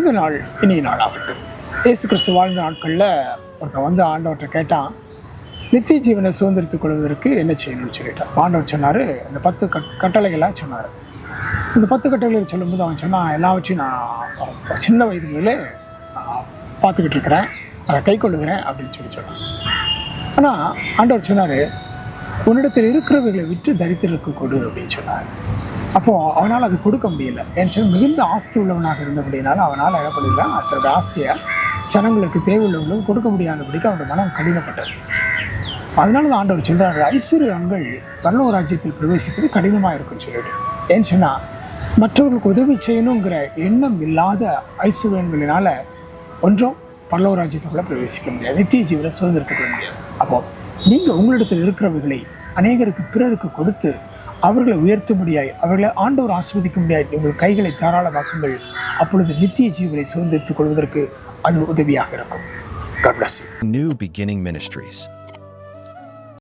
இந்த நாள் இனிய நாள் ஆகட்டும் இயேசு கிறிஸ்து வாழ்ந்த நாட்களில் ஒருத்தன் வந்து ஆண்டவர்கிட்ட கேட்டான் நித்திய ஜீவனை சுதந்திரத்துக் கொள்வதற்கு என்ன செய்யணும்னு சொல்லிட்டான் ஆண்டவர் சொன்னார் இந்த பத்து கட் கட்டளைகளாக சொன்னார். இந்த பத்து கட்டளைகளை சொல்லும்போது அவன் சொன்னான் எல்லாவற்றையும் நான் சின்ன வயது முதலே பார்த்துக்கிட்டு இருக்கிறேன் அதை கை கொள்ளுகிறேன் அப்படின்னு சொல்லி சொன்னான். ஆனால் ஆண்டவர் சொன்னார் உன்னிடத்தில் இருக்கிறவைகளை விட்டு தரித்திரக்கு கொடு அப்படின்னு சொன்னார். அப்போது அவனால் அது கொடுக்க முடியல. ஏன்னு சொல்லி மிகுந்த ஆஸ்தி உள்ளவனாக இருந்தபடினால அவனால் என்ன பண்ணிடலாம் ஆஸ்தியை ஜனங்களுக்கு தேவையுள்ளவர்களுக்கு கொடுக்க முடியாதபடிக்கு அவனோட மனம் கடினப்பட்டது. அதனால தான் ஆண்டவர் சொல்றாரு ஐஸ்வர்யங்கள் பல்லவ ராஜ்யத்தில் பிரவேசிப்பது கடினமாக இருக்குன்னு சொல்லிட்டு. ஏன்னு சொன்னால் மற்றவர்களுக்கு உதவி செய்யணுங்கிற எண்ணம் இல்லாத ஐஸ்வர்யங்களினால ஒன்றும் பல்லவ ராஜ்யத்துக்குள்ளே பிரவேசிக்க முடியாது. நித்திய ஜீவனை சுதந்திரத்துக்குள்ள முடியாது. அப்போது நீங்கள் உங்களிடத்தில் இருக்கிறவைகளை அநேகருக்கு பிறருக்கு கொடுத்து அவர்களை உயர்த்த முடியாய் அவர்களை ஆண்டவர் ஆஸ்வதிக்க முடியாது உங்கள் கைகளை தாராளமாக்குங்கள் அப்பொழுது நித்திய ஜீவனை சுதந்திரித்துக் கொள்வதற்கு அது உதவியாக இருக்கும் God bless you. New Beginning Ministries.